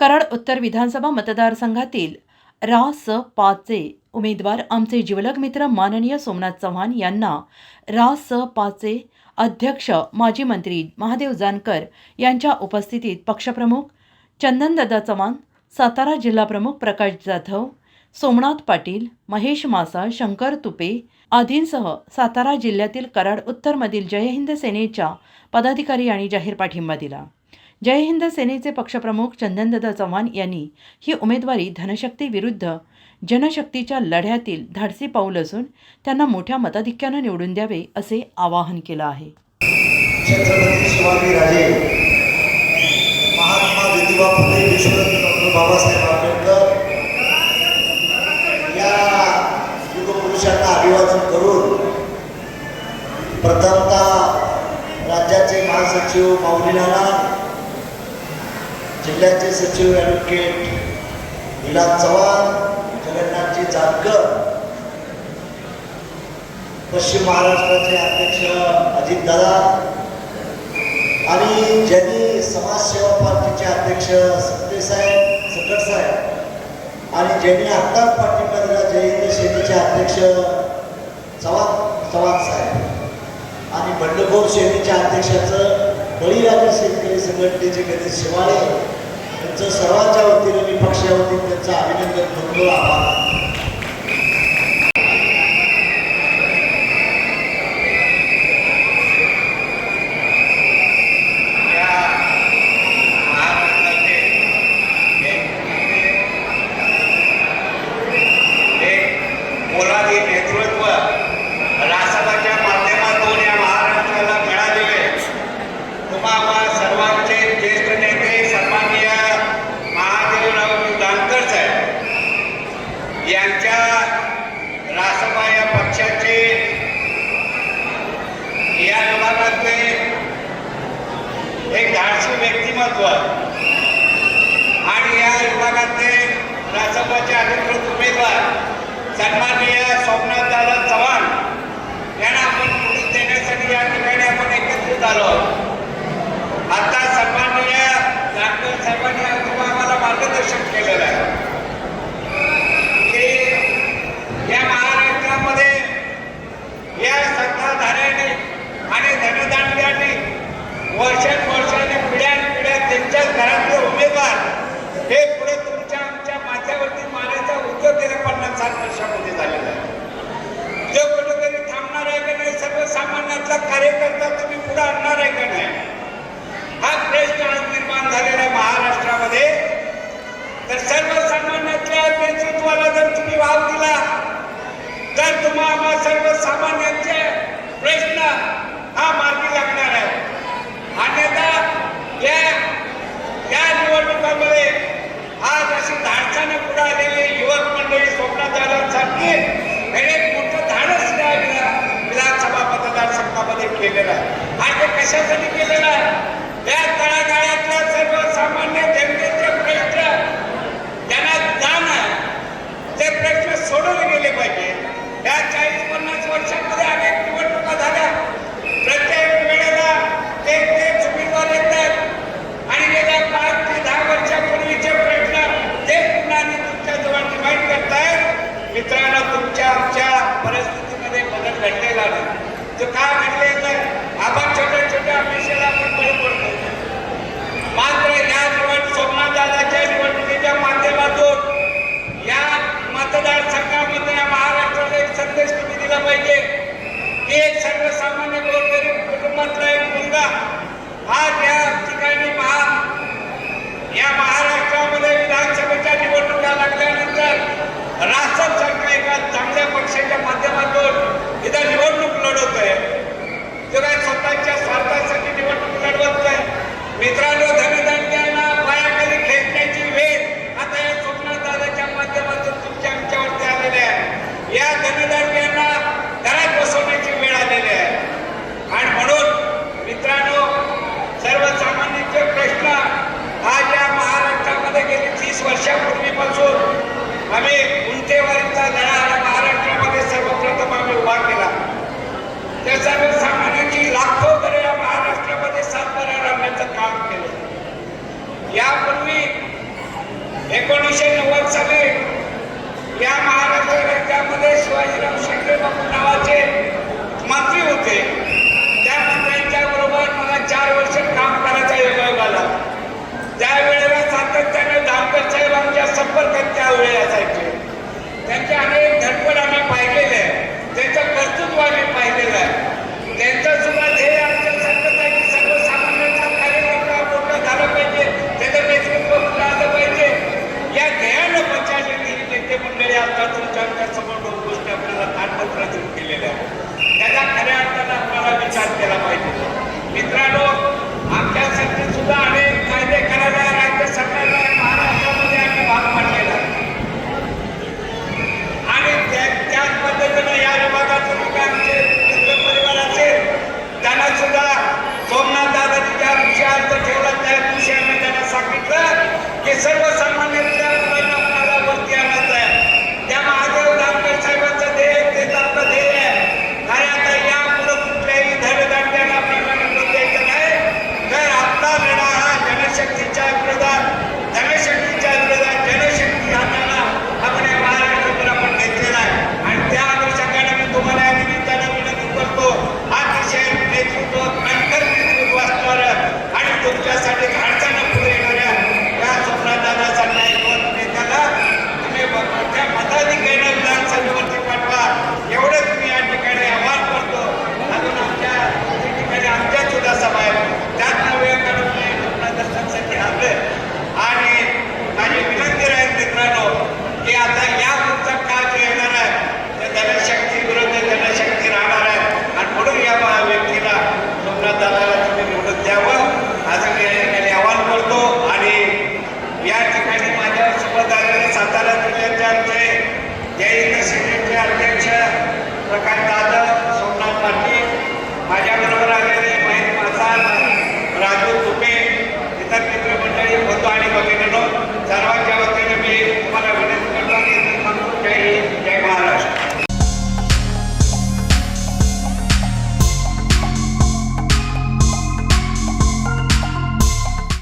कराड उत्तर विधानसभा मतदारसंघातील रा स पाचे उमेदवार आमचे जिवलग मित्र माननीय सोमनाथ चव्हाण यांना रा स पाचे अध्यक्ष माजी मंत्री महादेव जानकर यांच्या उपस्थितीत पक्षप्रमुख चंदनदादा चव्हाण सातारा जिल्हाप्रमुख प्रकाश जाधव सोमनाथ पाटील महेश मासा शंकर तुपे आदींसह सातारा जिल्ह्यातील कराड उत्तरमधील जयहिंद सेनेच्या पदाधिकारी यांनी जाहीर पाठिंबा दिला. जय हिंद सेनेचे पक्षप्रमुख चंदनदादा चव्हाण यांनी ही उमेदवारी धनशक्ती विरुद्ध जनशक्तीच्या लढ्यातील धाडसी पाऊल असून त्यांना मोठ्या मताधिक्यानं निवडून द्यावे असे आवाहन केलं आहे. छत्रपती महात्मा ज्योतिबा फुले यशवंत डॉक्टर बाबासाहेब आंबेडकर या युगपुरुषांना अभिवादन करून प्रथमतः राज्याचे महासचिव माऊली जिल्ह्याचे सचिव ॲडव्होकेट विलास चव्हाण जगन्नाथजी जानकर पश्चिम महाराष्ट्राचे अध्यक्ष अजितदादा आणि ज्यांनी समाजसेवा पार्टीचे अध्यक्ष सत्तेसाहेब सकटसाहेब आणि ज्यांनी आत्ताच पाठिंबा दिला जयंत सेनेचे अध्यक्ष चव्हाण चव्हाण साहेब आणि बंडखोर सेनेच्या अध्यक्षाचं बळीराजा शेतकरी संघटनेचे गणेश शिवाळे यांचं सर्वांच्या वतीने मी पक्षाच्या वतीने त्यांचं अभिनंदन करतो आभार या महाराष्ट्राचे एक एक पोलादी नेतृत्व रासनाच्या माध्यमातून या महाराष्ट्राला मिळालेले तुम्हाला सर्वांचे ज्येष्ठ नेते सन्माननीय महादेवराव जानकर साहेब यांच्या रासपा या पक्षाचे या विभागातले एक धाडसी व्यक्तिमत्व आणि या विभागातले राज्यसभाचे अधिकृत उमेदवार सन्माननीय स्वप्नदादा चव्हाण यांना आपण निवडून देण्यासाठी या ठिकाणी आपण एकत्रित आलो आलेली युवक मंडळी स्वप्नात आल्यासारखी हे एक मोठं धाडस या विधा- विधानसभा मतदारसंघामध्ये केलेलं आहे. आणि ते कशासाठी केलेलं आहे? त्या तळागाळातल्या सर्वसामान्य जनतेचे प्रश्न ज्यांना जाण आहे. ते प्रश्न सोडवले गेले पाहिजे. मित्रांनो धनदांड्यांना पायाखाली खेचण्याची वेळ आता या स्वप्नात दादाच्या माध्यमातून तुमच्या आमच्यावरती आलेली आहे. या धनदांड्यांना घरात बसवण्याची वेळ आलेली आहे. आणि म्हणून मित्रांनो सर्वसामान्यांचे प्रश्न आज या महाराष्ट्रामध्ये गेली तीस वर्षापूर्वीपासून आम्ही उंचेवारीचा लढा महाराष्ट्रामध्ये सर्वप्रथम आम्ही उभा केला. त्या सर्व नावाचे मंत्री होते. त्या मंत्र्यांच्या बरोबर मला चार वर्ष काम करायचा योग आला त्यावेळेला सातत्याने दामकर साहेब आमच्या संपर्कात त्यावेळी असायचे. त्यांचे अनेक धडपड आम्ही पाहिलेले. आहे त्यांचं कर्तृत्व आम्ही पाहिले मित्रांनो é para a caridade